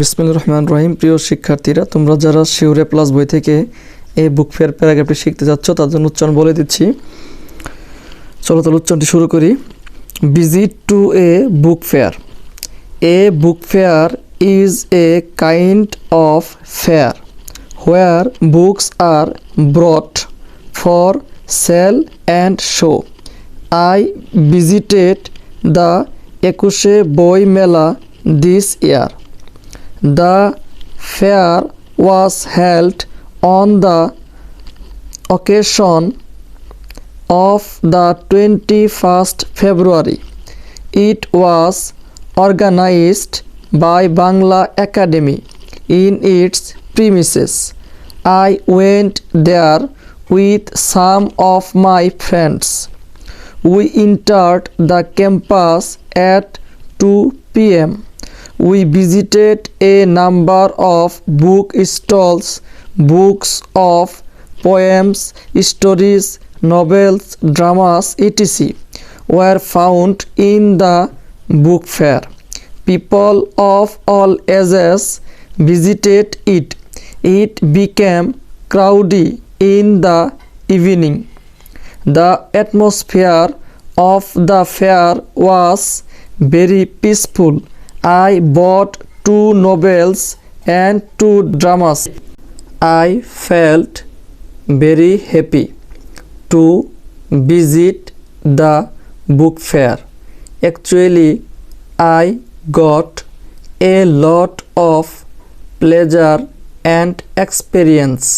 বিসমুল রহমান রহিম প্রিয় শিক্ষার্থীরা তোমরা যারা শিউরে প্লাস বই থেকে এই বুক ফেয়ার প্যারাগ্রাফটি শিখতে যাচ্ছ তার জন্য উচ্চারণ বলে দিচ্ছি চলো তাহলে উচ্চারণটি শুরু করি visit to a book fair a book fair is a kind of fair where books are brought for sale and show I visited the Ekushe Boi Mela this year The fair was held on the occasion of the 21st February. It was organized by Bangla Academy in its premises. I went there with some of my friends. We entered the campus at 2 p.m. We visited a number of book stalls books of poems stories novels, dramas, etc. were found in the book fair. People of all ages visited it. It became crowded in the evening. The atmosphere of the fair was very peaceful. I bought 2 novels and 2 dramas. I felt very happy to visit the book fair. Actually, I got a lot of pleasure and experience.